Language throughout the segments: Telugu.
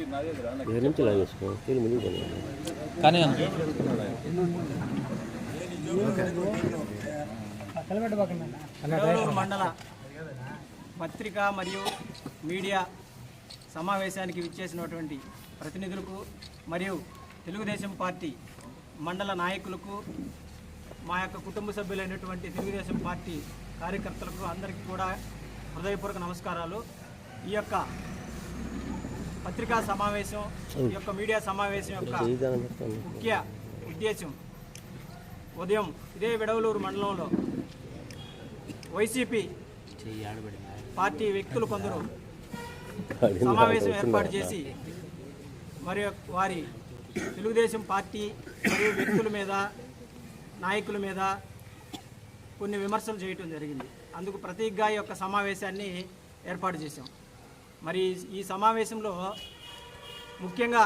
దగ్గర నుంచి లాగేసుకో తీరు ముందుకు పోనీ. కానీ మండల పత్రిక మరియు మీడియా సమావేశానికి విచ్చేసినటువంటి ప్రతినిధులకు మరియు తెలుగుదేశం పార్టీ మండల నాయకులకు మా యొక్క కుటుంబ సభ్యులైనటువంటి తెలుగుదేశం పార్టీ కార్యకర్తలకు అందరికీ కూడా హృదయపూర్వక నమస్కారాలు. ఈ యొక్క పత్రికా సమావేశం ఈ యొక్క మీడియా సమావేశం యొక్క. ముఖ్య ఉద్దేశం ఉదయం ఇదే విడవలూరు మండలంలో వైసీపీ పార్టీ వ్యక్తులు కొందరు సమావేశం ఏర్పాటు? చేసి మరి వారి తెలుగుదేశం పార్టీ మరియు వ్యక్తుల మీద నాయకుల మీద కొన్ని విమర్శలు చేయటం జరిగింది. అందుకు ప్రతీకగా ఈ యొక్క సమావేశాన్ని ఏర్పాటు చేశాం. మరి ఈ సమావేశంలో ముఖ్యంగా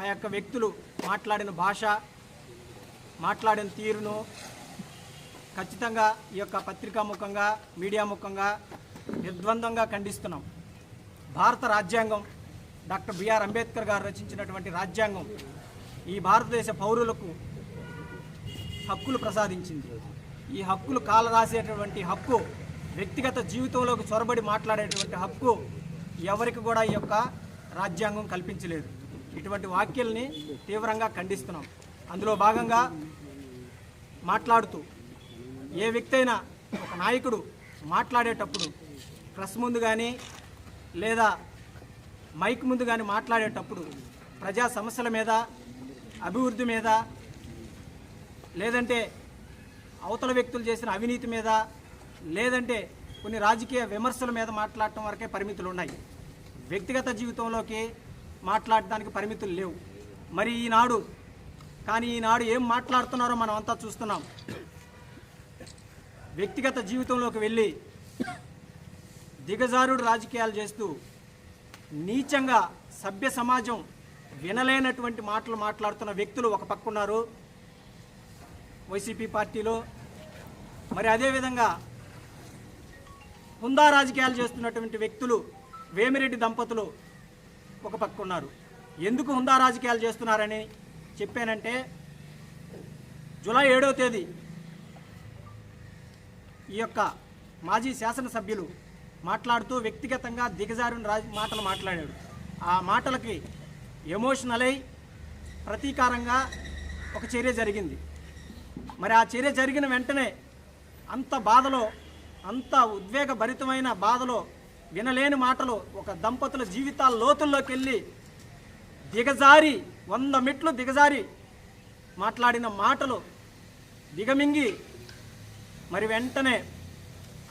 ఆ యొక్క వ్యక్తులు మాట్లాడిన భాష మాట్లాడిన తీరును ఖచ్చితంగా ఈ యొక్క పత్రికా ముఖంగా మీడియా ముఖంగా నిర్ద్వందంగా ఖండిస్తున్నాం. భారత రాజ్యాంగం డాక్టర్ బిఆర్ అంబేద్కర్ గారు రచించినటువంటి రాజ్యాంగం ఈ భారతదేశ పౌరులకు హక్కులు ప్రసాదించింది. ఈ హక్కులు కాలరాసేటటువంటి హక్కు వ్యక్తిగత జీవితంలోకి చొరబడి మాట్లాడేటువంటి హక్కు ఎవరికి కూడా ఈ యొక్క రాజ్యాంగం కల్పించలేదు. ఇటువంటి వ్యాఖ్యల్ని తీవ్రంగా ఖండిస్తున్నాం. అందులో భాగంగా మాట్లాడుతూ ఏ వ్యక్తి అయినా ఒక నాయకుడు మాట్లాడేటప్పుడు ప్రెస్ ముందు కానీ లేదా మైక్ ముందు కానీ మాట్లాడేటప్పుడు ప్రజా సమస్యల మీద అభివృద్ధి మీద లేదంటే అవతల వ్యక్తులు చేసిన అవినీతి మీద లేదంటే కొన్ని రాజకీయ విమర్శల మీద మాట్లాడటం వరకే పరిమితులు ఉన్నాయి. వ్యక్తిగత జీవితంలోకి మాట్లాడడానికి పరిమితులు లేవు. మరి ఈనాడు కానీ ఈనాడు ఏం మాట్లాడుతున్నారో మనం అంతా చూస్తున్నాం. వ్యక్తిగత జీవితంలోకి వెళ్ళి దిగజారుడు రాజకీయాలు చేస్తూ నీచంగా సభ్య సమాజం వినలేనటువంటి మాటలు మాట్లాడుతున్న వ్యక్తులు ఒక పక్క ఉన్నారు. వైసీపీ పార్టీలో. మరి అదేవిధంగా హుందా రాజకీయాలు చేస్తున్నటువంటి వ్యక్తులు వేమిరెడ్డి దంపతులు ఒక పక్క ఉన్నారు. ఎందుకు హుందా రాజకీయాలు చేస్తున్నారని చెప్పానంటే జూలై ఏడవ తేదీ ఈ యొక్క మాజీ శాసనసభ్యులు మాట్లాడుతూ వ్యక్తిగతంగా దిగజారిన రాజ మాటలు మాట్లాడాడు. ఆ మాటలకి ఎమోషనల్ అయి ప్రతీకారంగా ఒక చర్య జరిగింది. మరి ఆ చర్య జరిగిన వెంటనే అంత బాధలో అంత ఉద్వేగభరితమైన బాధలో వినలేని మాటలు ఒక దంపతుల జీవితాల లోతుల్లోకి వెళ్ళి దిగజారి వంద మెట్లు దిగజారి మాట్లాడిన మాటలు దిగమింగి మరి వెంటనే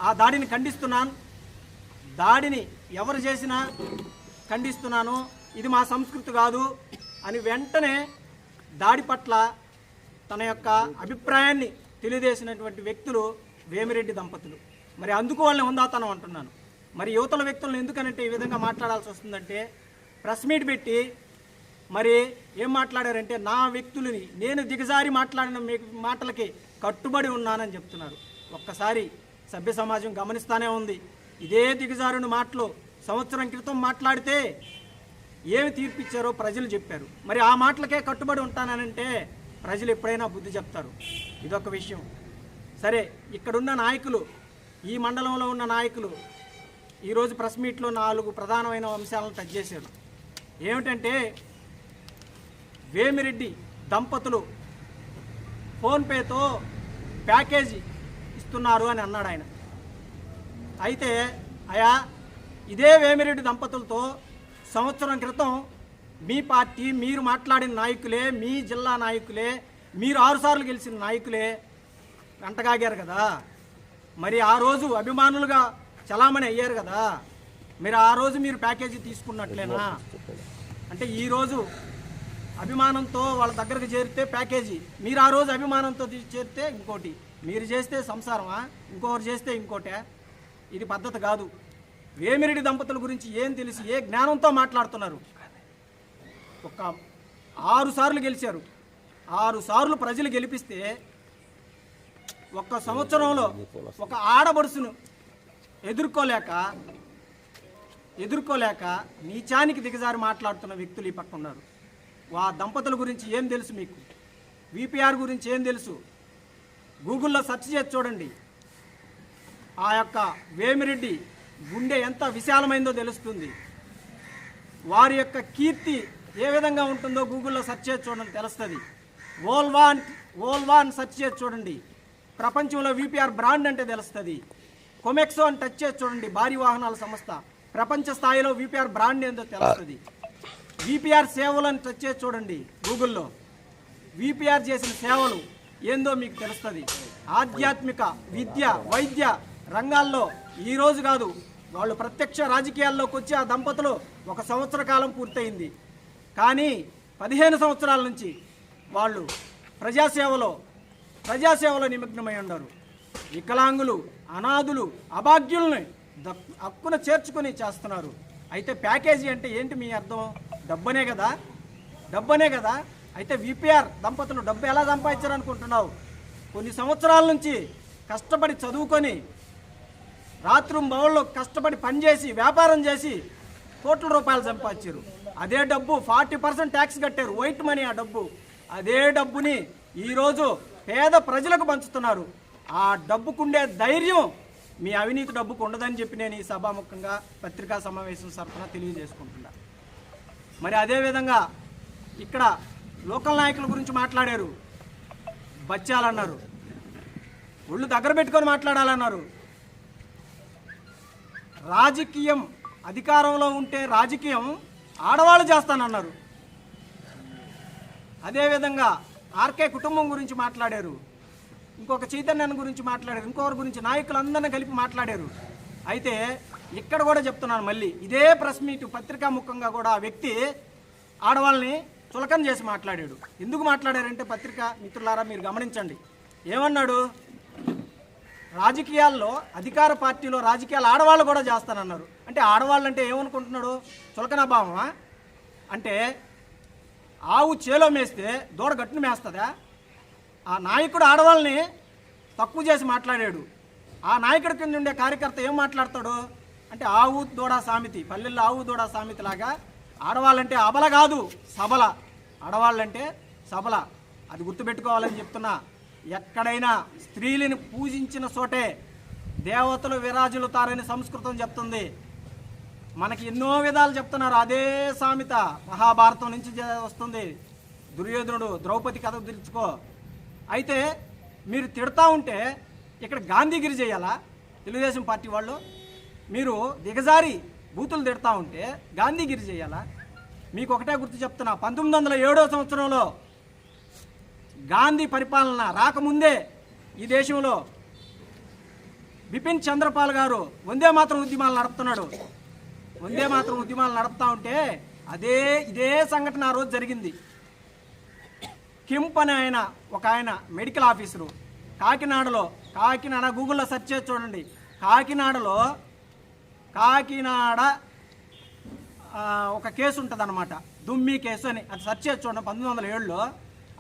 ఆ దాడిని ఖండిస్తున్నాను. దాడిని ఎవరు చేసినా ఖండిస్తున్నాను. ఇది మా సంస్కృతి కాదు అని వెంటనే దాడి పట్ల తన యొక్క అభిప్రాయాన్ని తెలియజేసినటువంటి వ్యక్తులు వేమిరెడ్డి దంపతులు. మరి అందుకు వాళ్ళని హుందాతనం అంటున్నాను. మరి యువతల వ్యక్తులను ఎందుకనంటే ఈ విధంగా మాట్లాడాల్సి వస్తుందంటే ప్రెస్ మీట్ పెట్టి మరి ఏం మాట్లాడారంటే నా వ్యక్తులని నేను దిగజారి మాట్లాడిన మీ మాటలకి కట్టుబడి ఉన్నానని చెప్తున్నారు. ఒక్కసారి సభ్య సమాజం గమనిస్తానే ఉంది. ఇదే దిగజారుని మాటలు సంవత్సరం క్రితం మాట్లాడితే ఏమి తీర్పిచ్చారో ప్రజలు చెప్పారు. మరి ఆ మాటలకే కట్టుబడి ఉంటానంటే ప్రజలు ఎప్పుడైనా బుద్ధి చెప్తారు. ఇదొక విషయం. సరే ఇక్కడున్న నాయకులు ఈ మండలంలో ఉన్న నాయకులు ఈరోజు ప్రెస్ మీట్లో నాలుగు ప్రధానమైన అంశాలను టచ్ చేశారు. ఏమిటంటే వేమిరెడ్డి దంపతులు ఫోన్పేతో ప్యాకేజీ ఇస్తున్నారు అని అన్నాడు ఆయన. అయితే అయా ఇదే వేమిరెడ్డి దంపతులతో సంవత్సరం క్రితం మీ పార్టీ మీరు మాట్లాడిన నాయకులే మీ జిల్లా నాయకులే మీరు ఆరుసార్లు గెలిచిన నాయకులే వెంటగాగారు కదా. మరి ఆ రోజు అభిమానులుగా చలామణి అయ్యారు కదా. మీరు ఆ రోజు మీరు ప్యాకేజీ తీసుకున్నట్లేనా? అంటే ఈరోజు అభిమానంతో వాళ్ళ దగ్గరకు చేరితే ప్యాకేజీ. మీరు ఆ రోజు అభిమానంతో చేరితే ఇంకోటి. మీరు చేస్తే సంసారమా? ఇంకొకరు చేస్తే ఇంకోటే. ఇది పద్ధతి కాదు. వేమిరెడ్డి దంపతుల గురించి ఏం తెలిసి ఏ జ్ఞానంతో మాట్లాడుతున్నారు? ఒక ఆరు సార్లు గెలిచారు. ఆరు సార్లు ప్రజలు గెలిపిస్తే ఒక్క సంవత్సరంలో ఒక ఆడబడుసును ఎదుర్కోలేక ఎదుర్కోలేక నీచానికి దిగజారి మాట్లాడుతున్న వ్యక్తులు ఈ పక్క ఉన్నారు. ఆ దంపతుల గురించి ఏం తెలుసు మీకు? విపిఆర్ గురించి ఏం తెలుసు? గూగుల్లో సెర్చ్ చేసి చూడండి. ఆ యొక్క వేమిరెడ్డి గుండె ఎంత విశాలమైందో తెలుస్తుంది. వారి యొక్క కీర్తి ఏ విధంగా ఉంటుందో గూగుల్లో సెర్చ్ చేసి చూడండి తెలుస్తుంది. ఓల్వాన్ ఓల్వాన్ సెర్చ్ చేసి చూడండి. ప్రపంచంలో విపిఆర్ బ్రాండ్ అంటే తెలుస్తుంది. కొమెక్సో అని టచ్ చేసి చూడండి భారీ వాహనాల సంస్థ. ప్రపంచ స్థాయిలో విపిఆర్ బ్రాండ్ ఏందో తెలుస్తుంది. విపిఆర్ సేవలను టచ్ చేసి చూడండి గూగుల్లో. విపిఆర్ చేసిన సేవలు ఏందో మీకు తెలుస్తుంది. ఆధ్యాత్మిక విద్య వైద్య రంగాల్లో ఈరోజు కాదు వాళ్ళు ప్రత్యక్ష రాజకీయాల్లోకి వచ్చి ఆ దంపతులు ఒక సంవత్సర కాలం పూర్తయింది. కానీ పదిహేను సంవత్సరాల నుంచి వాళ్ళు ప్రజాసేవలో ప్రజాసేవలో నిమగ్నమై ఉన్నారు వికలాంగులు అనాథులు అభాగ్యుల్ని హక్కున చేర్చుకొని చేస్తున్నారు. అయితే ప్యాకేజీ అంటే ఏంటి మీ అర్థం? డబ్బనే కదా? డబ్బనే కదా? అయితే విపిఆర్ దంపతులు డబ్బు ఎలా సంపాదించారు అనుకుంటున్నావు కొన్ని సంవత్సరాల నుంచి కష్టపడి చదువుకొని రాత్రం బౌల్లో కష్టపడి పనిచేసి వ్యాపారం చేసి కోట్ల రూపాయలు సంపాదించారు. అదే డబ్బు ఫార్టీ పర్సెంట్ ట్యాక్స్ కట్టారు. వైట్ మనీ ఆ డబ్బు. అదే డబ్బుని ఈరోజు పేద ప్రజలకు పంచుతున్నారు. ఆ డబ్బుకుండే ధైర్యం మీ అవినీతి డబ్బుకు ఉండదని చెప్పి నేను ఈ సభాముఖంగా పత్రికా సమావేశం సరఫరా తెలియజేసుకుంటున్నా. మరి అదేవిధంగా ఇక్కడ లోకల్ నాయకుల గురించి మాట్లాడారు. బచ్చాలన్నారు. ఒళ్ళు దగ్గర పెట్టుకొని మాట్లాడాలన్నారు. రాజకీయం అధికారంలో ఉంటే రాజకీయం ఆడవాళ్ళు చేస్తానన్నారు. అదేవిధంగా ఆర్కే కుటుంబం గురించి మాట్లాడారు. ఇంకొక చైతన్యాన్ని గురించి మాట్లాడారు. ఇంకొకరి గురించి నాయకులందరినీ కలిపి మాట్లాడారు. అయితే ఇక్కడ కూడా చెప్తున్నాను మళ్ళీ. ఇదే ప్రెస్ మీట్ పత్రికా ముఖంగా కూడా ఆ వ్యక్తి ఆడవాళ్ళని చులకం చేసి మాట్లాడాడు. ఎందుకు మాట్లాడారంటే పత్రికా మిత్రులారా మీరు గమనించండి. ఏమన్నాడు? రాజకీయాల్లో అధికార పార్టీలో రాజకీయాలు ఆడవాళ్ళు కూడా చేస్తానన్నారు. అంటే ఆడవాళ్ళు అంటే ఏమనుకుంటున్నాడు? చులకన భావమా? అంటే ఆవు చేలో మేస్తే దూడ గట్టును మేస్తుందా? ఆ నాయకుడు ఆడవాళ్ళని తక్కువ చేసి మాట్లాడాడు. ఆ నాయకుడి కింద ఉండే కార్యకర్త ఏం మాట్లాడతాడు? అంటే ఆవు దూడ సామెతి. పల్లెల్లో ఆవు దూడ సామెతి లాగా ఆడవాళ్ళంటే అబల కాదు సబల. ఆడవాళ్ళంటే సబల. అది గుర్తుపెట్టుకోవాలని చెప్తున్నా. ఎక్కడైనా స్త్రీలను పూజించిన చోటే దేవతలు విరాజులుతారని సంస్కృతం చెప్తుంది. మనకి ఎన్నో విధాలు చెప్తున్నారు. అదే సామెత మహాభారతం నుంచి వస్తుంది. దుర్యోధనుడు ద్రౌపది కథ తెలుసుకో అయితే మీరు తిడతా ఉంటే ఇక్కడ గాంధీగిరి చేయాలా? తెలుగుదేశం పార్టీ వాళ్ళు మీరు దిగజారి బూతులు తిడతా ఉంటే గాంధీగిరి చేయాలా? మీకు ఒకటే గుర్తు చెప్తున్నా. పంతొమ్మిది వందల ఏడో సంవత్సరంలో గాంధీ పరిపాలన రాకముందే ఈ దేశంలో బిపిన్ చంద్రపాల్ గారు వందే మాత్రం ఉద్యమాలు నడుపుతున్నాడు. వందే మాత్రం ఉద్యమాలు నడుపుతా ఉంటే అదే ఇదే సంఘటన ఆ రోజు జరిగింది. కింప్ అనే ఆయన ఒక ఆయన మెడికల్ ఆఫీసరు కాకినాడలో కాకినాడ గూగుల్లో సెర్చ్ చేసి చూడండి. కాకినాడలో కాకినాడ ఒక కేసు ఉంటుంది అనమాట దుమ్మి కేసు అని అది సెర్చ్ చేసి చూడండి పంతొమ్మిది వందల ఏడులో.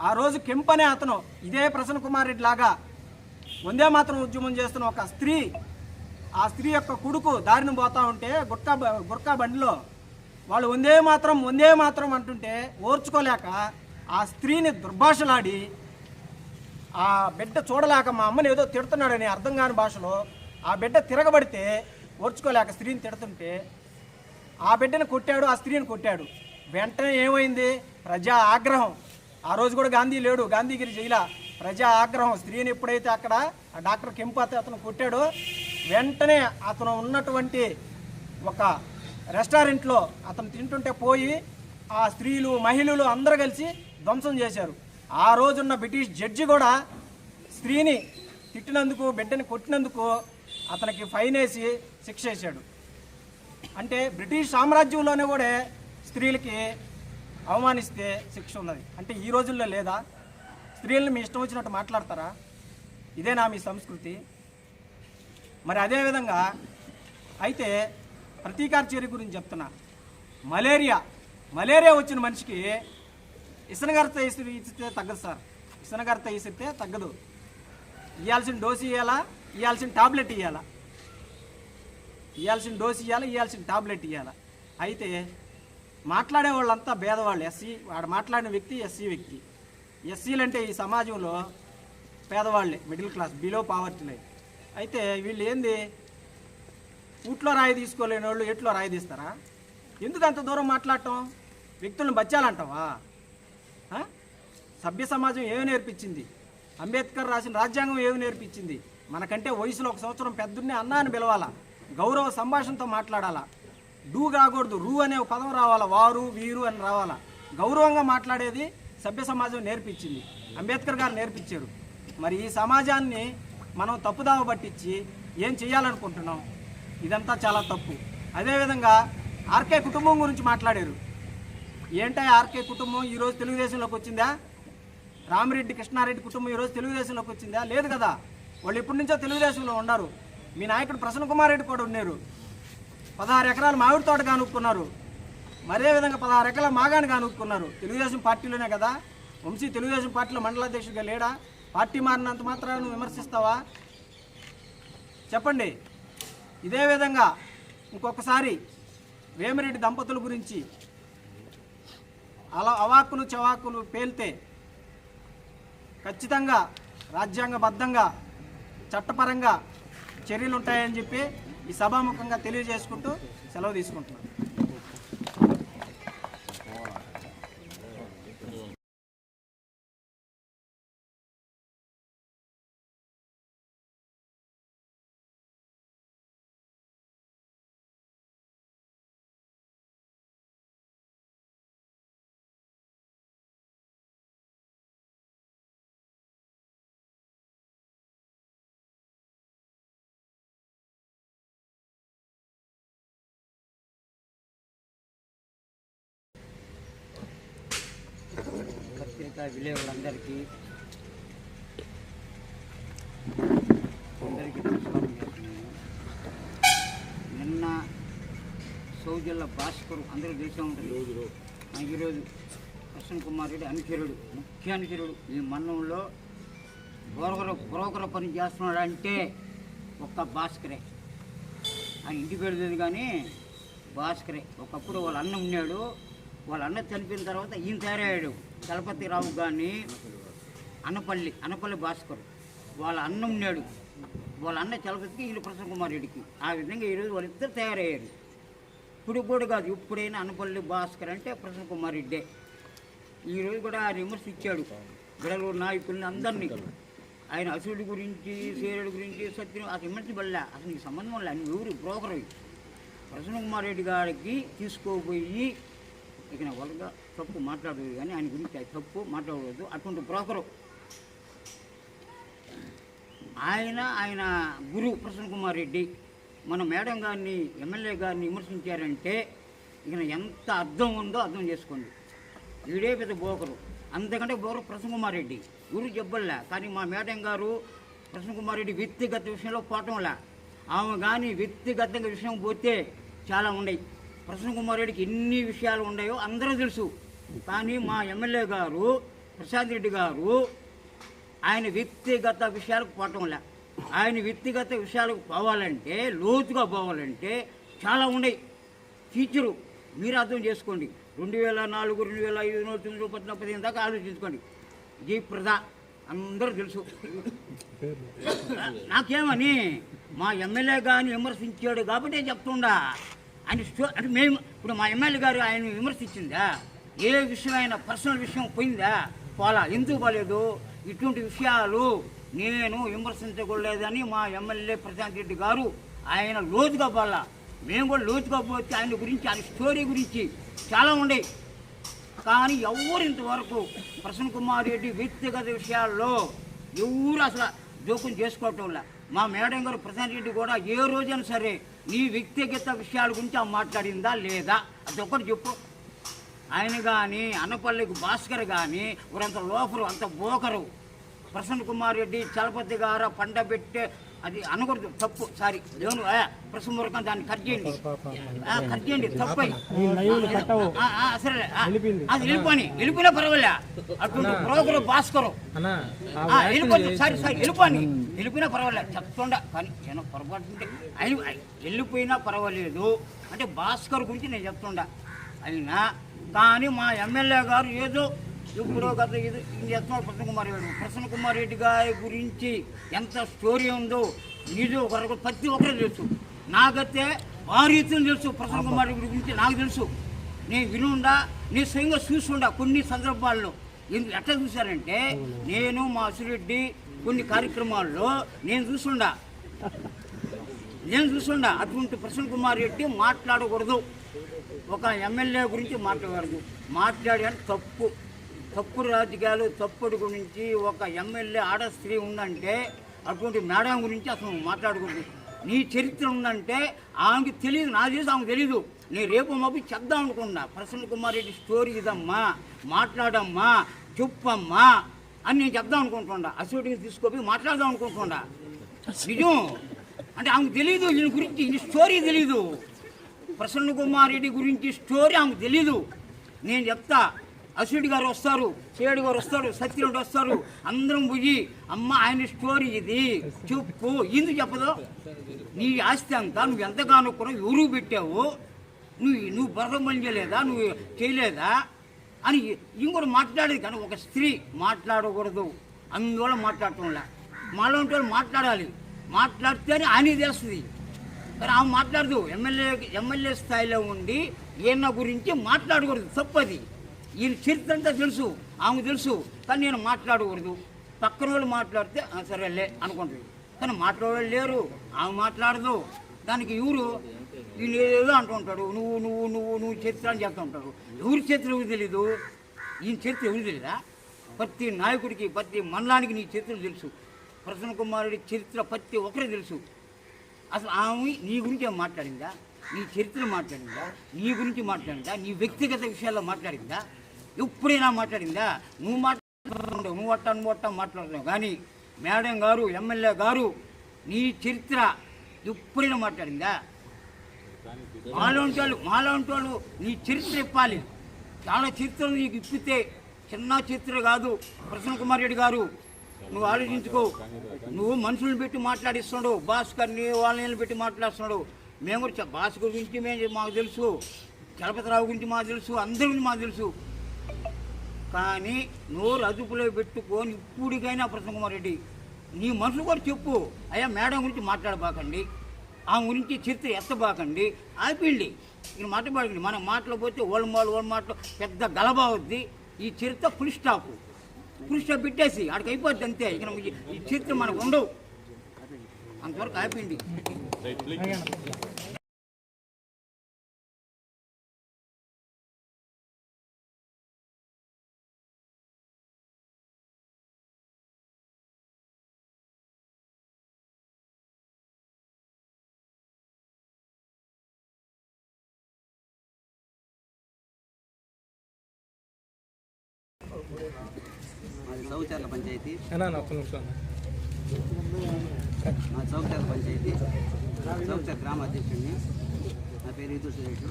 ఆ రోజు కెంప్ అనే అతను ఇదే ప్రసన్న కుమార్ రెడ్డి లాగా వందే మాత్రం ఉద్యమం చేస్తున్న ఒక స్త్రీ ఆ స్త్రీ యొక్క కొడుకు దారిని పోతా ఉంటే గుట్కా బ- గుర్కా బండిలో వాళ్ళు వందే మాత్రం వందే మాత్రం అంటుంటే ఓర్చుకోలేక ఆ స్త్రీని దుర్భాషలాడి ఆ బిడ్డ చూడలేక మా అమ్మని ఏదో తిడుతున్నాడని అర్థం కాని భాషలో ఆ బిడ్డ తిరగబడితే ఓర్చుకోలేక స్త్రీని తిడుతుంటే ఆ బిడ్డను కొట్టాడు ఆ స్త్రీని కొట్టాడు. వెంటనే ఏమైంది? ప్రజా ఆగ్రహం. ఆ రోజు కూడా గాంధీ లేడు గాంధీగిరి జైలా. ప్రజా ఆగ్రహం. స్త్రీని ఎప్పుడైతే అక్కడ ఆ డాక్టర్ కెంపు అతను కొట్టాడో వెంటనే అతను ఉన్నటువంటి ఒక రెస్టారెంట్లో అతను తింటుంటే పోయి ఆ స్త్రీలు మహిళలు అందరూ కలిసి ధ్వంసం చేశారు. ఆ రోజున్న బ్రిటిష్ జడ్జి కూడా స్త్రీని తిట్టినందుకు బిడ్డని కొట్టినందుకు అతనికి ఫైన్ వేసి శిక్ష వేశాడు. అంటే బ్రిటిష్ సామ్రాజ్యంలోనే కూడా స్త్రీలకి అవమానిస్తే శిక్ష ఉన్నది. అంటే ఈ రోజుల్లో లేదా? స్త్రీలను మీ ఇష్టం వచ్చినట్టు మాట్లాడతారా? ఇదేనా మీ సంస్కృతి? మరి అదేవిధంగా అయితే ప్రతీకార చర్య గురించి చెప్తున్నా. మలేరియా. మలేరియా వచ్చిన మనిషికి ఇసనగర్త ఇసి- ఇస్తే తగ్గదు సార్. ఇసనగర్త ఇసితే తగ్గదు. ఇవ్వాల్సిన డోసు ఇవ్వాలా ఇవ్వాల్సిన టాబ్లెట్ ఇవ్వాలా ఇవ్వాల్సిన డోసు ఇవ్వాలి ఇవ్వాల్సిన టాబ్లెట్ ఇవ్వాలా అయితే మాట్లాడే వాళ్ళంతా భేదవాళ్ళు ఎస్సీ వాడు మాట్లాడిన వ్యక్తి ఎస్సీ వ్యక్తి. ఎస్సీలు అంటే ఈ సమాజంలో పేదవాళ్ళే middle class below poverty line. అయితే వీళ్ళు ఏంది? ఊట్లో రాయి తీసుకోలేని వాళ్ళు ఎట్లో రాయి తీస్తారా? ఎందుకు అంత దూరం మాట్లాడటం? వ్యక్తులను బచ్చాలంటావా? సభ్య సమాజం ఏమి నేర్పించింది? అంబేద్కర్ రాసిన రాజ్యాంగం ఏమి నేర్పించింది? మనకంటే వయసులో ఒక సంవత్సరం పెద్దున్నే అన్నాన్ని పిలవాలా? గౌరవ సంభాషణతో మాట్లాడాలా? డూ కాకూడదు రూ అనే ఒక పదం రావాలా? వారు వీరు అని రావాలా? గౌరవంగా మాట్లాడేది సభ్య సమాజం నేర్పించింది. అంబేద్కర్ గారు నేర్పించారు. మరి ఈ సమాజాన్ని మనం తప్పుదావ పట్టించి ఏం చేయాలనుకుంటున్నాం ఇదంతా చాలా తప్పు. అదేవిధంగా ఆర్కే కుటుంబం గురించి మాట్లాడారు. ఏంటో ఆర్కే కుటుంబం? ఈరోజు తెలుగుదేశంలోకి వచ్చిందా? రామిరెడ్డి కృష్ణారెడ్డి కుటుంబం ఈరోజు తెలుగుదేశంలోకి వచ్చిందా? లేదు కదా. వాళ్ళు ఇప్పటి నుంచో తెలుగుదేశంలో ఉన్నారు. మీ నాయకుడు ప్రసన్న కుమార్ రెడ్డి కూడా ఉన్నారు. పదహారు ఎకరాలు మామిడి తోట కానుక్కున్నారు. మరే విధంగా పదహారు ఎకరాల మాగాని కానుక్కున్నారు. తెలుగుదేశం పార్టీలోనే కదా. వంశీ తెలుగుదేశం పార్టీలో మండలాధ్యక్షుడిగా లేడా? పార్టీ మారినంత మాత్రాన్ని విమర్శిస్తావా? చెప్పండి. ఇదే విధంగా ఇంకొకసారి వేమిరెడ్డి దంపతుల గురించి అలా అవాక్కులు చవాకులు పేల్తే ఖచ్చితంగా రాజ్యాంగబద్ధంగా చట్టపరంగా చర్యలు ఉంటాయని చెప్పి ఈ సభాముఖంగా తెలియజేసుకుంటూ సెలవు తీసుకుంటున్నాను. పత్రికా విలేకరులందరికీ అందరికీ నమస్కారం చేస్తున్నాను. నిన్న సౌజల్ల భాస్కర్ అందరూ దేశం ఉంటుంది. మనకి ఈరోజు కృష్ణ కుమార్ రెడ్డి అనుచరుడు ముఖ్య అనుచరుడు ఈ మన్నంలో బ్రోకర్ బ్రోకర్ పని చేస్తున్నాడు అంటే ఒక్క భాస్కరే. ఆయన ఇంటి పేరు కానీ భాస్కరే. ఒకప్పుడు వాళ్ళ అన్న ఉన్నాడు. వాళ్ళ అన్న చనిపోయిన తర్వాత ఈయన తయారయ్యాడు. చలపతి రావు కానీ అన్నపల్లి అన్నపల్లి భాస్కర్ వాళ్ళ అన్న ఉన్నాడు. వాళ్ళ అన్న చలపతికి వీళ్ళు ప్రసన్న కుమార్ రెడ్డికి. ఆ విధంగా ఈరోజు వాళ్ళిద్దరు తయారయ్యారు. ఇప్పుడు కూడా కాదు ఇప్పుడైనా అన్నపల్లి భాస్కర్ అంటే ప్రసన్న కుమార్ రెడ్డే. ఈరోజు కూడా ఆ విమర్శ ఇచ్చాడు. బిడలు నాయకుల్ని అందరినీ. ఆయన అసురుడి గురించి సీరుడి గురించి సత్యం ఆ విమర్శ వల్ల అసలు నీకు సంబంధం వల్ల నువ్వు ఎవరు బ్రోకర్ ప్రసన్న కుమార్ రెడ్డి గారికి తీసుకోపోయి ఇక వాళ్ళగా తప్పు మాట్లాడదు కానీ ఆయన గురించి అది తప్పు మాట్లాడకూడదు అటువంటి బ్రోకరు. ఆయన ఆయన గురువు ప్రసన్న కుమార్ రెడ్డి మన మేడం గారిని ఎమ్మెల్యే గారిని విమర్శించారంటే ఇక ఎంత అర్థం ఉందో అర్థం చేసుకోండి. వీడే పెద్ద బోకరు అంతకంటే బోకరు ప్రసన్న కుమార్ రెడ్డి. గురు చెప్పలే కానీ మా మేడం గారు ప్రసన్న కుమార్ రెడ్డి వ్యక్తిగత విషయంలో పోవటంలా ఆమె కానీ వ్యక్తిగతంగా విషయం పోతే చాలా ఉన్నాయి. ప్రసన్న కుమార్ రెడ్డికి ఎన్ని విషయాలు ఉన్నాయో అందరూ తెలుసు. కానీ మా ఎమ్మెల్యే గారు ప్రశాంత్ రెడ్డి గారు ఆయన వ్యక్తిగత విషయాలకు పోవటంలే ఆయన వ్యక్తిగత విషయాలకు పోవాలంటే లోతుగా పోవాలంటే చాలా ఉన్నాయి. టీచరు మీరు అర్థం చేసుకోండి. రెండు వేల నాలుగు రెండు వేల ఐదు వందల తొమ్మిది పద్నాలుగు పదిహేను దాకా ఆలోచించుకోండి. జయప్రద అందరూ తెలుసు. నాకేమని మా ఎమ్మెల్యే గారిని విమర్శించాడు కాబట్టి చెప్తుండా. ఆయన అంటే మేము ఇప్పుడు మా ఎమ్మెల్యే గారు ఆయన విమర్శించిందా? ఏ విషయమైనా పర్సనల్ విషయం పోయిందా? పోలా. ఎందుకు పోలేదు? ఇటువంటి విషయాలు నేను విమర్శించకూడలేదని మా ఎమ్మెల్యే ప్రశాంత్ రెడ్డి గారు ఆయన లోతుగా పోలా. మేము కూడా లోతుగా పోతే ఆయన గురించి ఆయన స్టోరీ గురించి చాలా ఉన్నాయి కానీ ఎవరు ఇంతవరకు ప్రసన్న కుమార్ రెడ్డి వ్యక్తిగత విషయాల్లో ఎవరు అసలు జోక్యం చేసుకోవటంలా మా మేడం గారు ప్రశాంత్ రెడ్డి కూడా ఏ రోజైనా సరే నీ వ్యక్తిగత విషయాల గురించి ఆమె మాట్లాడిందా లేదా? అది ఒక్కటి చెప్పు. ఆయన కానీ అనపల్లికి భాస్కర్ కానీ ఊరంత లోపరు అంత బోకరు. ప్రసన్న కుమార్ రెడ్డి చలపతి గారు పండబెట్టే అది అనకూడదు తప్పు సారీ దేవుని ఆ, ప్రసమూరకం దాన్ని కట్ చేయండి. కట్ చేయండి తప్పు. సరే అది వెళ్ళిపోని వెళ్ళిపోయినా పర్వాలే. అటువంటి బ్రోకరు భాస్కరు. ఆ, వెళ్ళిపోతుంది సారీ సారీ వెళ్ళిపోని వెళ్ళిపోయినా పర్వాలేదు చెప్తుండ కానీ నేను పొరపాటు అయి, వెళ్ళిపోయినా పర్వాలేదు. అంటే భాస్కర్ గురించి నేను చెప్తుండా. అయినా కానీ మా ఎమ్మెల్యే గారు ఏదో ఇప్పుడు గత ఇది ఇది ప్రసన్న కుమార్ రెడ్డి ప్రసన్న కుమార్ రెడ్డి గారి గురించి ఎంత స్టోరీ ఉందో నిజం ఒకరికి ప్రతి ఒక్కరు తెలుసు. నాకైతే భారీ ఎత్తున తెలుసు ప్రసన్న కుమార్ రెడ్డి గురించి నాకు తెలుసు. నేను వినుండా నేను స్వయంగా చూసుండా కొన్ని సందర్భాల్లో. ఎట్లా చూశానంటే నేను మా అసిరెడ్డి కొన్ని కార్యక్రమాల్లో నేను చూసుండా. నేను చూసుండా. అటువంటి ప్రసన్న కుమార్ రెడ్డి మాట్లాడకూడదు. ఒక ఎమ్మెల్యే గురించి మాట్లాడదు మాట్లాడాను తప్పు తప్పు రాజకీయాలు తప్పుడు గురించి ఒక ఎమ్మెల్యే ఆడ స్త్రీ ఉందంటే అటువంటి మేడం గురించి అసలు మాట్లాడకూడదు. నీ చరిత్ర ఉందంటే ఆమెకి తెలియదు నా చేసి ఆమెకు తెలియదు నేను రేపు మాపు చెప్దాం అనుకున్నా. ప్రసన్న కుమార్ రెడ్డి స్టోరీ ఇదమ్మా మాట్లాడమ్మా చెప్పమ్మా అని నేను చెప్దాం అనుకుంటున్నా. అసోటికి తీసుకొని మాట్లాడదాం అనుకుంటున్నా. నిజం? అంటే ఆమెకు తెలియదు దీని గురించి ఈ స్టోరీ తెలీదు. ప్రసన్న కుమార్ రెడ్డి గురించి స్టోరీ ఆమెకు తెలీదు. నేను చెప్తా. అశ్విడి గారు వస్తారు సేడు గారు వస్తారు సత్యనుడు వస్తారు. అందరం పోయి అమ్మ ఆయన స్టోరీ ఇది. చెప్పు. ఎందుకు చెప్పదు? నీ ఆస్తి అంతా నువ్వు ఎంతగానో కూడా ఎవరు పెట్టావు? నువ్వు నువ్వు బర్రం చేయలేదా? నువ్వు చేయలేదా? అని ఇంకోటి మాట్లాడేది కానీ ఒక స్త్రీ మాట్లాడకూడదు. అందువల్ల మాట్లాడటంలా మాలాంటి వాళ్ళు మాట్లాడాలి. మాట్లాడితేనే ఆయన తెలుస్తుంది. కానీ ఆమె మాట్లాడదు. ఎమ్మెల్యే ఎమ్మెల్యే స్థాయిలో ఉండి ఈయన గురించి మాట్లాడకూడదు తప్పది. ఈయన చరిత్ర అంతా తెలుసు ఆమె తెలుసు కానీ నేను మాట్లాడకూడదు. పక్కన వాళ్ళు మాట్లాడితే సరేలే అనుకుంటుంది. కానీ మాట్లాడే లేరు ఆమె మాట్లాడదు. దానికి ఎవరు? వీళ్ళు ఏదో అంటుంటాడు నువ్వు నువ్వు నువ్వు నువ్వు చరిత్ర అని చెప్తూ ఉంటాడు. ఎవరి చరిత్ర ఎవరు తెలీదు? ఈయన చరిత్ర ఎవరు తెలీదా? ప్రతి నాయకుడికి ప్రతి మండలానికి నీ చరిత్ర తెలుసు. ప్రసన్న కుమారుడి చరిత్ర ప్రతి ఒక్కరికి తెలుసు. అసలు ఆమె నీ గురించి ఏం మాట్లాడిందా? నీ చరిత్ర మాట్లాడిందా? నీ గురించి మాట్లాడిందా? నీ వ్యక్తిగత విషయాల్లో మాట్లాడిందా? ఎప్పుడైనా మాట్లాడిందా? నువ్వు మాట్లాడుతుండవు నువ్వు అట్ట నువ్వు అట్ట మాట్లాడుతున్నావు. కానీ మేడం గారు ఎమ్మెల్యే గారు నీ చరిత్ర ఎప్పుడైనా మాట్లాడిందా? మాలోంటి వాళ్ళు మాలోంటి వాళ్ళు నీ చరిత్ర ఇప్పాలి. చాలా చరిత్రలు నీకు ఇప్పితే చిన్న చరిత్ర కాదు. ప్రసన్న కుమార్ రెడ్డి గారు నువ్వు ఆలోచించుకో. నువ్వు మనుషులను పెట్టి మాట్లాడిస్తున్నాడు. భాస్కర్ని వాళ్ళని పెట్టి మాట్లాడుతున్నాడు. మేము కూడా భాస్కర్ గురించి మేము మాకు తెలుసు. చలపతిరావు గురించి మాకు తెలుసు. అందరి గురించి మాకు తెలుసు. కానీ నోరు అదుపులో పెట్టుకొని ఇప్పుడికైనా ప్రసన్న కుమార్ రెడ్డి. నీ మనుషులు కూడా చెప్పు. అయ్యా మేడం గురించి మాట్లాడబాకండి. ఆమె గురించి చరిత్ర ఎత్తబాకండి. ఆపిండి ఇక మాట్లాడకండి మనం మాటలు పోతే ఓళ్ళ మాలు ఓళ్ళ మాటలు పెద్ద గలబా అవుద్ది. ఈ చరిత్ర ఫుల్ స్టాప్. ఫుల్ పెట్టేసి ఆడికి అయిపోద్ది అంతే. ఇక ఈ- ఈ చరిత్ర మనకు ఉండవు. అంతవరకు ఆపిండి చౌచర్ల పంచాయతీ. మా చౌచర్ల పంచాయతీ చౌచర్ గ్రామ అధ్యక్షుడిని. నా పేరు ఈదు సురేష్.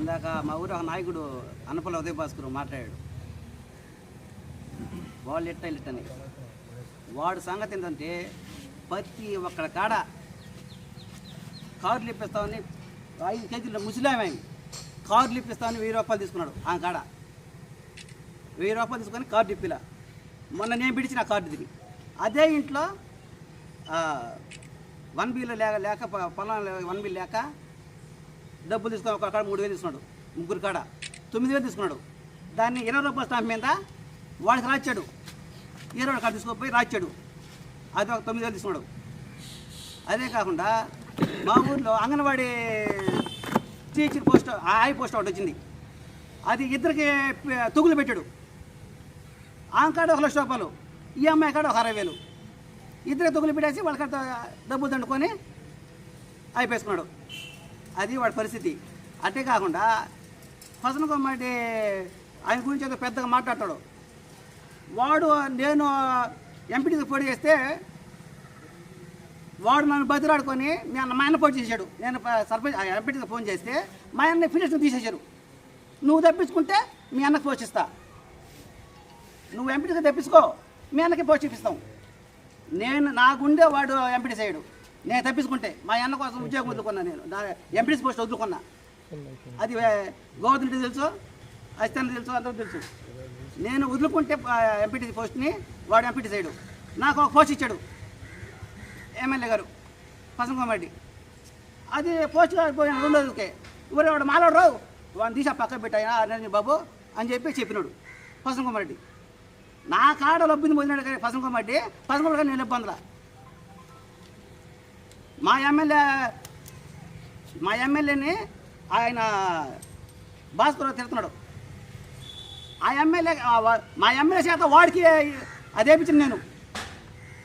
ఇందాక మా ఊరు ఒక నాయకుడు అనపల ఉదయ భాస్కర్ మాట్లాడాడు. వాళ్ళు ఇట్ట ఇట్టని వాడు సంగతి ఏంటంటే ప్రతి ఒక్కడ కాడ కార్లు ఇప్పిస్తామని ఐదు కేజీల ముసలాం ఆయన కార్లు ఇప్పిస్తామని వెయ్యి రూపాయలు తీసుకున్నాడు ఆ కాడ. వెయ్యి రూపాయలు తీసుకొని కార్డు ఇప్పిలా. మొన్న నేను పిడిచిన కార్డు దిగి అదే ఇంట్లో వన్ బిల్ లేక లేక ప- పొలం వన్ బిల్ లేక డబ్బులు తీసుకొని ఒక కాడ మూడు వేలు తీసుకున్నాడు. ముగ్గురు కాడ. తొమ్మిది వేలు తీసుకున్నాడు. దాన్ని ఇరవై రూపాయల స్టాంప్ మీద వాడికి రాచాడు ఇరవై కాడ తీసుకుపోయి రాచాడు అది ఒక తొమ్మిది వేలు తీసుకున్నాడు. అదే కాకుండా మా ఊర్లో anganwadi teacher post high post ఒకటి వచ్చింది. అది ఇద్దరికి ప- తొగులు పెట్టాడు. ఆమె కాడ ఒక లక్ష రూపాయలు ఈ అమ్మాయి కాడ ఒక అరవై వేలు. ఇద్దరు తొగులు పెట్టేసి వాళ్ళ కాడ డబ్బులు దండుకొని అయిపోయేసుకున్నాడు అది వాడి పరిస్థితి. అంతే కాకుండా ప్రసన్న కొమ్మటి ఆయన గురించి ఏదో పెద్దగా మాట్లాడతాడు. వాడు నేను ఎంపీటీకి పోటీ చేస్తే వాడు నన్ను బతిరాడుకొని మీ అన్న మా ఆయన పోటీ చేశాడు. నేను సర్పంచ్ ఎంపీటీకి ఫోన్ చేస్తే మా అన్న ఫినిష్ తీసేశారు. నువ్వు తప్పించుకుంటే మీ అన్నకి పోషిస్తా. నువ్వు ఎంపీటీకి తెప్పించుకో. మీ అన్నకి పోస్ట్ ఇప్పిస్తాం. నేను నా గుండె వాడు ఎంపీటీ చేయడు. నేను తప్పించుకుంటే మా అన్న కోసం ఉద్యోగం వదులుకున్నా నేను. ఎంపీటీ పోస్ట్ వదులుకున్నా. అది గోవర్ధన్ తెలుసు? అసిస్టెంట్ తెలుసు? అందరూ తెలుసు. నేను వదులుకుంటే ఎంపీటీ పోస్ట్ని వాడు ఎంపీటీ చేయడు. నాకు ఒక పోస్ట్ ఇచ్చాడు. ఎమ్మెల్యే గారు పసంకోమరెడ్డి అది పోస్ట్ పోయిన రెండు రోజులకే. ఊరే వాడు మాలాడు రావు వాడిని తీసి ఆ పక్క పెట్టాయా నేను బాబు అని చెప్పి చెప్పినాడు పసంకోమరెడ్డి నా కాడ లబ్బింది పోయినాడు కానీ పసంకోమరెడ్డి కానీ నేను ఇబ్బందులా? మా ఎమ్మెల్యే మా ఎమ్మెల్యేని ఆయన భాస్కర్ తిడుతున్నాడు. ఆ ఎమ్మెల్యే మా ఎమ్మెల్యే చేత వాడికి అది నేను.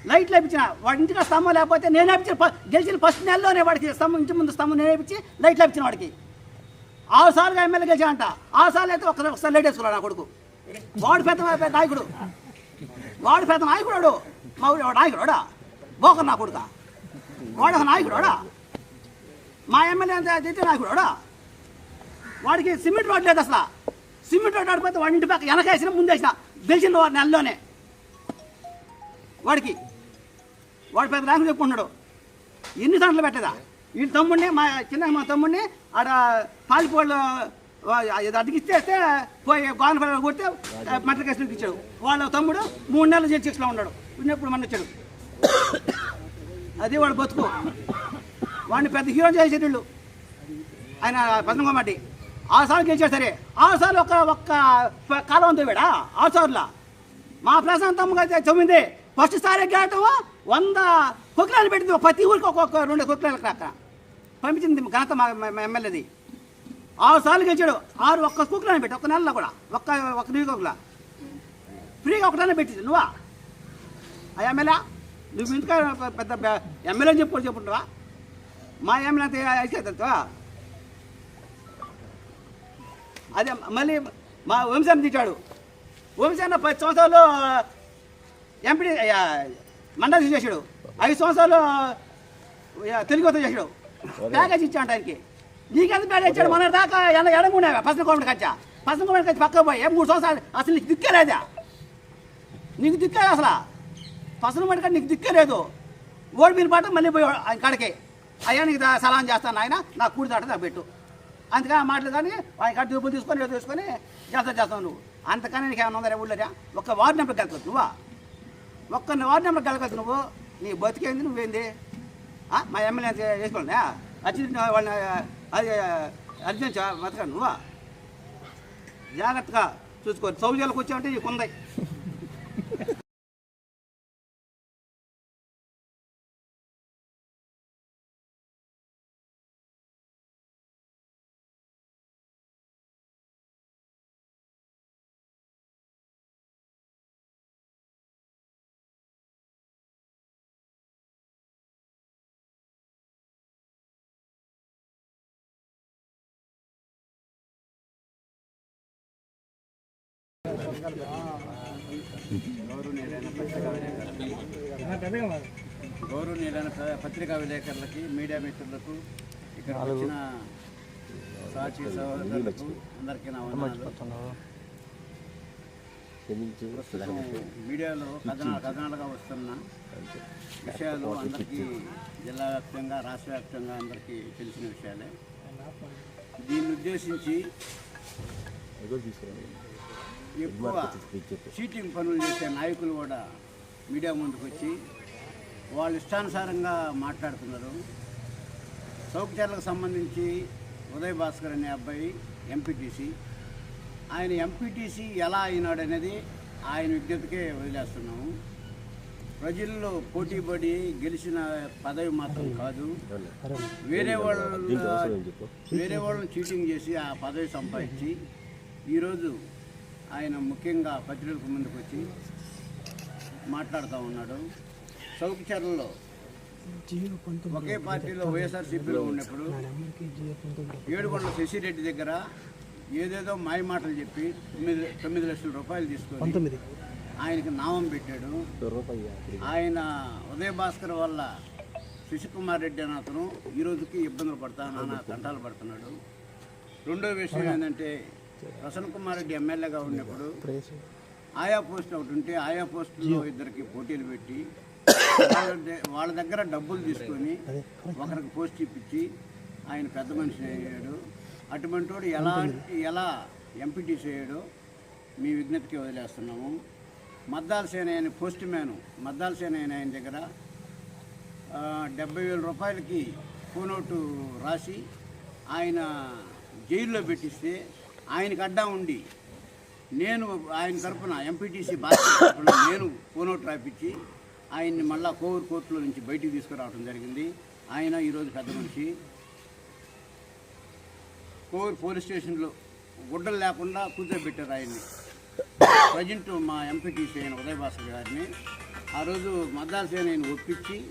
లైట్లు లేపించిన వాడి ఇంటికి స్తంభం లేకపోతే నేను వేపించిన గెలిచిన ఫస్ట్ నెలలోనే వాడికి స్తంభం ఇంటి ముందు స్తంభం నేను వేపించి లైట్లు లేపించిన వాడికి. ఆరు సార్లుగా ఎమ్మెల్యే గెలిచాడంట. ఆరు సార్లు అయితే ఒకసారి ఒకసారి లైట్ వేసుకున్నాడు నా కొడుకు. వాడు పెద్ద పెద్ద నాయకుడు. వాడు పెద్ద నాయకుడు వాడు. మా ఊరి నాయకుడు బోకర్ నా కొడుక. వాడు ఒక నాయకుడు మా ఎమ్మెల్యే అంతా అయితే నాయకుడు వాడికి సిమెంట్ రోడ్ లేదు అసలు. సిమెంట్ రోడ్ ఆడిపోతే వాడి ఇంటి పక్క వెనకేసిన ముందేసిన. తెలిసిన వాడి నెలలోనే. వాడికి వాడు పెద్ద నాయకుడు చెప్పుకున్నాడు ఎన్ని దాంట్లో పెట్టదా వీళ్ళ తమ్ముడిని మా చిన్న మా తమ్ముడిని ఆడ పాలిపోళ్ళు అడిగిస్తే పోయి గోనపల్లి కొడితే మట్ల కేసులకు ఇచ్చాడు. వాళ్ళ తమ్ముడు మూడు నెలలు జైలు శిక్షలో ఉన్నాడు. ఉన్నప్పుడు మన వచ్చాడు. అది వాడు బతుకు. వాడిని పెద్ద హీరో చేసేది వీళ్ళు ఆయన పద్మకోమటి ఆరు సార్లు గెలిచాడు సరే. ఆరు సార్లు ఒక్క ఒక్క కాలం తవ్వాడా ఆరు సార్లు? మా ప్రశాంతమ్మ అయితే తొమ్మిది ఫస్ట్ సారి గేయటం వంద కుక్కలాలు పెట్టింది. ప్రతి ఊరికి ఒక్కొక్క రెండు కుక్కలాలు అక్కడ. పంపించింది ఘనత మా ఎమ్మెల్యేది. ఆరు సార్లు గెలిచాడు. ఆరు ఒక్క కుక్కలాని పెట్టి ఒక్క నెలలో కూడా. ఒక్క ఒక్క నియోజకవర్గంలో ఫ్రీగా ఒకటనే పెట్టింది నువ్వా? ఆ ఎమ్మెల్యే? నువ్వు ఇంటికా పెద్ద ఎమ్మెల్యే అని చెప్పుకోడు చెప్పుకుంటావా మా ఎమ్మెల్యే అంతే అయితే అదే మళ్ళీ మా వంశాన్ని తిట్టాడు వంశాన్న పది సంవత్సరాలు ఎంపీ మండలి చేశాడు. ఐదు సంవత్సరాలు తెలుగు చేశాడు. ప్యాకేజ్ ఇచ్చాడు ఆయనకి. నీకెంత ప్యాకేజ్ ఇచ్చాడు మన దాకా ఎలా ఎడమున్నావా. పసన కోమటి కచ్చా పసన కోమటి కచ్చి పక్క పోయి మూడు సంవత్సరాలు అసలు నీకు దిక్కే లేదా? నీకు దిక్కే అసలు? పసన కోమటి నీకు దిక్కే లేదు. ఓడి మీద పాట మళ్ళీ పోయి ఆయన కాడికి. అయ్యా నీకు సలాం చేస్తాను ఆయన నాకు కూడి దాట నాకు పెట్టు. అందుకని ఆ మాటలు కానీ ఆయన కట్టి డబ్బులు తీసుకొని ఏదో తీసుకొని చేస్తా చేస్తావు నువ్వు. అంతకన్నా నీకు ఏమైనా ఉందా ఊళ్ళోరా ఒక్క వార్డు నెంబర్ గెలకొద్దు నువ్వా? ఒక్క వార్డు నెంబర్ గెలకొద్దు నువ్వు. నీ బతికేంది నువ్వేంది? మా ఎమ్మెల్యే వేసుకోండి వచ్చి వాళ్ళని అది అర్జెంట్ బతకండి నువ్వా? జాగ్రత్తగా చూసుకో సౌజాలకు వచ్చావంటే నీకు ఉంది. గౌరవనీయులైన పత్రికా విలేకరులకి ప- పత్రికా విలేకరులకి మీడియా మిత్రులకు ఇక్కడ వచ్చిన సాక్షి సహోదరులకు అందరికీ నా వందనాలు మీడియాలో కథన కథనాలుగా వస్తున్న విషయాలు అందరికీ జిల్లా వ్యాప్తంగా రాష్ట్ర వ్యాప్తంగా అందరికీ తెలిసిన విషయాలే. దీన్ని ఉద్దేశించి ఏదో తీసుకురావాలి ఎక్కువ చీటింగ్ పనులు చేసే నాయకులు కూడా మీడియా ముందుకు వచ్చి వాళ్ళు ఇష్టానుసారంగా మాట్లాడుతున్నారు. సౌకర్యాలకు సంబంధించి ఉదయ్ భాస్కర్ అనే అబ్బాయి ఎంపీటీసీ ఆయన ఎంపీటీసీ ఎలా అయినాడు అనేది ఆయన విజ్ఞతకే వదిలేస్తున్నాము. ప్రజల్లో పోటీ పడి గెలిచిన పదవి మాత్రం కాదు. వేరే వాళ్ళ వేరే వాళ్ళని చీటింగ్ చేసి ఆ పదవి సంపాదించి ఈరోజు ఆయన ముఖ్యంగా పత్రికలకు ముందుకు వచ్చి మాట్లాడుతూ ఉన్నాడు. చౌకచర్లలో ఒకే పార్టీలో వైఎస్ఆర్సీపీలో ఉన్నప్పుడు ఏడుకొండల శశిరెడ్డి దగ్గర ఏదేదో మాయ మాటలు చెప్పి తొమ్మిది తొమ్మిది లక్షల రూపాయలు తీసుకొని ఆయనకి నామం పెట్టాడు. ఆయన ఉదయ భాస్కర్ వల్ల శశికుమార్ రెడ్డి అనే అతను ఈ రోజుకి ఇబ్బందులు పడతా నాన్న తంటాలు పడుతున్నాడు. రెండో విషయం ఏంటంటే ప్రసన్న కుమార్ రెడ్డి ఎమ్మెల్యేగా ఉన్నప్పుడు ఆయా పోస్ట్ ఒకటి ఉంటే ఆయా పోస్టులో ఇద్దరికి పోటీలు పెట్టి వాళ్ళ దగ్గర డబ్బులు తీసుకొని ఒకరికి పోస్ట్ ఇప్పించి ఆయన పెద్ద మనిషి అయ్యాడు. అటువంటి వాడు ఎలా ఎలా ఎంపీటీ చేయడో మీ విజ్ఞప్తికి వదిలేస్తున్నాము. మద్దాల సేన ఆయన పోస్ట్ మ్యాన్ మద్దాల సేన ఆయన ఆయన దగ్గర డెబ్బై వేల రూపాయలకి ఫోనోటు రాసి ఆయన జైల్లో పెట్టిస్తే ఆయనకు అడ్డా ఉండి నేను ఆయన తరపున ఎంపీటీసీ బాధ్యత నేను ఫోనోట్ రాపించి ఆయన్ని మళ్ళా కోవూరు కోర్టులో నుంచి బయటికి తీసుకురావడం జరిగింది. ఆయన ఈరోజు పెద్ద మనిషి. కోవూరు పోలీస్ స్టేషన్లో గుడ్డలు లేకుండా కూర్చోబెట్టారు ఆయన్ని. ప్రజెంట్ మా ఎంపీటీసీ అయిన ఉదయభాస్కర్ గారిని. ఆ రోజు మద్దాల ఆయన ఒప్పించి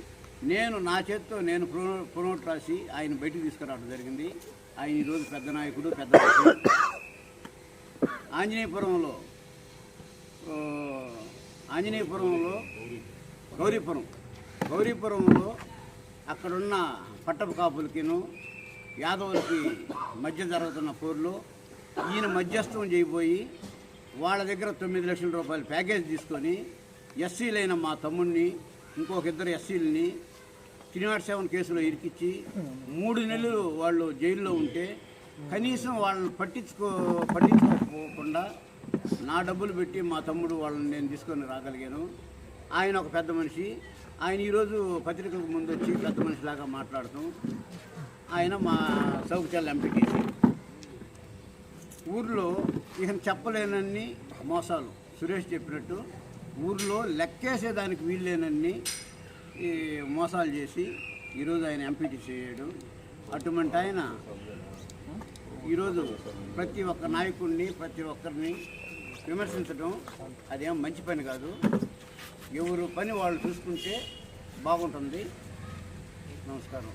నేను నా చేత్తో నేను ప్రో ప్రొనోట్ రాసి ఆయన బయటికి తీసుకురావడం జరిగింది. ఆయన ఈరోజు పెద్ద నాయకుడు పెద్ద ఆంజనేయపురంలో ఆంజనేయపురంలో గౌరీపురం. గౌరీపురంలో అక్కడున్న పట్టపు కాపులకిను యాదవులకి మధ్య జరుగుతున్న పోరులో ఈయన మధ్యస్థం చేయబోయి వాళ్ళ దగ్గర తొమ్మిది లక్షల రూపాయల ప్యాకేజ్ తీసుకొని ఎస్సీలైన మా తమ్ముడిని ఇంకొక ఇద్దరు ఎస్సీలని త్రీ నాట్ సెవెన్ కేసులో ఇరికిచ్చి మూడు నెలలు వాళ్ళు జైల్లో ఉంటే కనీసం వాళ్ళని పట్టించుకో పట్టించుకోకుండా నా డబ్బులు పెట్టి మా తమ్ముడు వాళ్ళని నేను తీసుకొని రాగలిగాను. ఆయన ఒక పెద్ద మనిషి. ఆయన ఈరోజు పత్రికలకు ముందు వచ్చి పెద్ద మనిషిలాగా మాట్లాడటం ఆయన మా సౌకర్యాలు ఎంపికేసి ఊర్లో ఇక చెప్పలేనన్ని మోసాలు. సురేష్ చెప్పినట్టు ఊర్లో లెక్కేసేదానికి వీల్లేనన్ని మోసాలు చేసి ఈరోజు ఆయన ఎంపీటీ చేయడు అటువంటి ఆయన ఈరోజు ప్రతి ఒక్క నాయకుడిని ప్రతి ఒక్కరిని విమర్శించడం అదేం మంచి పని కాదు. ఎవరు పని వాళ్ళు చూసుకుంటే బాగుంటుంది. నమస్కారం.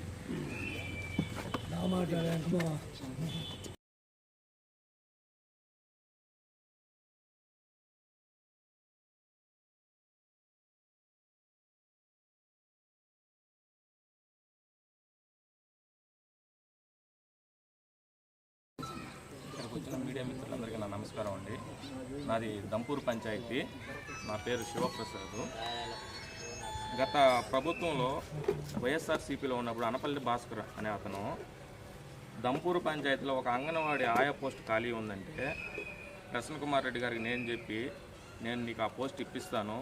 నమస్కారం అండి. నాది దంపూర్ పంచాయతీ. నా పేరు శివప్రసాద్. గత ప్రభుత్వంలో వైఎస్ఆర్సీపీలో ఉన్నప్పుడు అనపల్లి భాస్కర్ అనే అతను దంపూర్ పంచాయతీలో ఒక అంగన్వాడీ ఆయా పోస్ట్ ఖాళీ ఉందంటే ప్రసన్న కుమార్ రెడ్డి గారికి నేను చెప్పి నేను నీకు ఆ పోస్ట్ ఇప్పిస్తాను.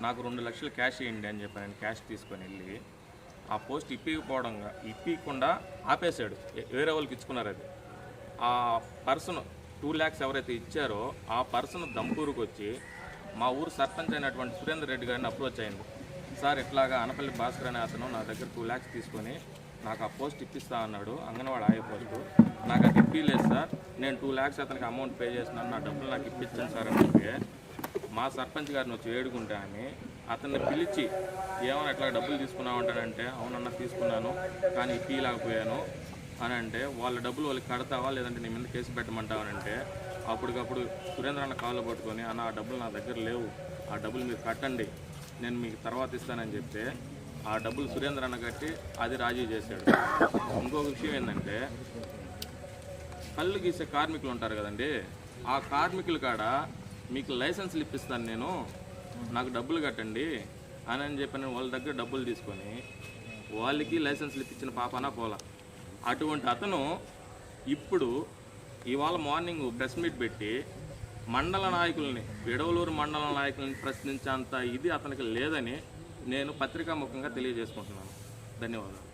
నాకు రెండు లక్షలు క్యాష్ ఇవ్వండి అని చెప్పి నేను క్యాష్ తీసుకొని వెళ్ళి ఆ పోస్ట్ ఇప్పిపోవడం ఇప్పకుండా ఆపేశాడు. వేరే వాళ్ళకి ఇచ్చుకున్నారు అది. ఆ పర్సన్ టూ ల్యాక్స్ ఎవరైతే ఇచ్చారో ఆ పర్సన్ దంపూరుకు వచ్చి మా ఊరు సర్పంచ్ అయినటువంటి సురేందర్ రెడ్డి గారిని అప్రోచ్ అయింది సార్ ఇట్లాగా అనపల్లి భాస్కర్ అనే అతను నా దగ్గర టూ ల్యాక్స్ తీసుకొని నాకు ఆ పోస్ట్ ఇప్పిస్తా అన్నాడు. అంగన్వాడి ఆయా పోస్టు. నాకు అది ఇప్పిలేదు సార్. నేను టూ ల్యాక్స్ అతనికి అమౌంట్ పే చేసినాను నా డబ్బులు నాకు ఇప్పించాను సార్ అని చెప్పి మా సర్పంచ్ గారిని వచ్చి వేడుకుంటా అని అతన్ని పిలిచి ఏమైనా ఎట్లా డబ్బులు తీసుకున్నావు అంటాడంటే అవునన్నా తీసుకున్నాను. కానీ ఇప్పలేకపోయాను అని అంటే వాళ్ళ డబ్బులు వాళ్ళకి కడతావా? లేదంటే నీ మీద కేసు పెట్టమంటావా అని అంటే అప్పటికప్పుడు సురేంద్ర అన్న కాళ్ళు పట్టుకొని అన్న ఆ డబ్బులు నా దగ్గర లేవు. ఆ డబ్బులు మీరు కట్టండి. నేను మీకు తర్వాత ఇస్తానని చెప్తే ఆ డబ్బులు సురేంద్ర అన్న కట్టి అది రాజీ చేశాడు. ఇంకొక విషయం ఏంటంటే కళ్ళు గీసే కార్మికులు ఉంటారు కదండి. ఆ కార్మికుల కాడ మీకు లైసెన్స్లు ఇప్పిస్తాను నేను. నాకు డబ్బులు కట్టండి. అని అని చెప్పి నేను వాళ్ళ దగ్గర డబ్బులు తీసుకొని వాళ్ళకి లైసెన్స్లు ఇప్పించిన పాపనా పోలా. అటువంటి అతను ఇప్పుడు ఇవాళ మార్నింగ్ ప్రెస్ మీట్ పెట్టి మండల నాయకుల్ని విడవలూరు మండల నాయకుల్ని ప్రశ్నించేంత ఇది అతనికి లేదని నేను పత్రికాముఖంగా తెలియజేసుకుంటున్నాను. ధన్యవాదాలు.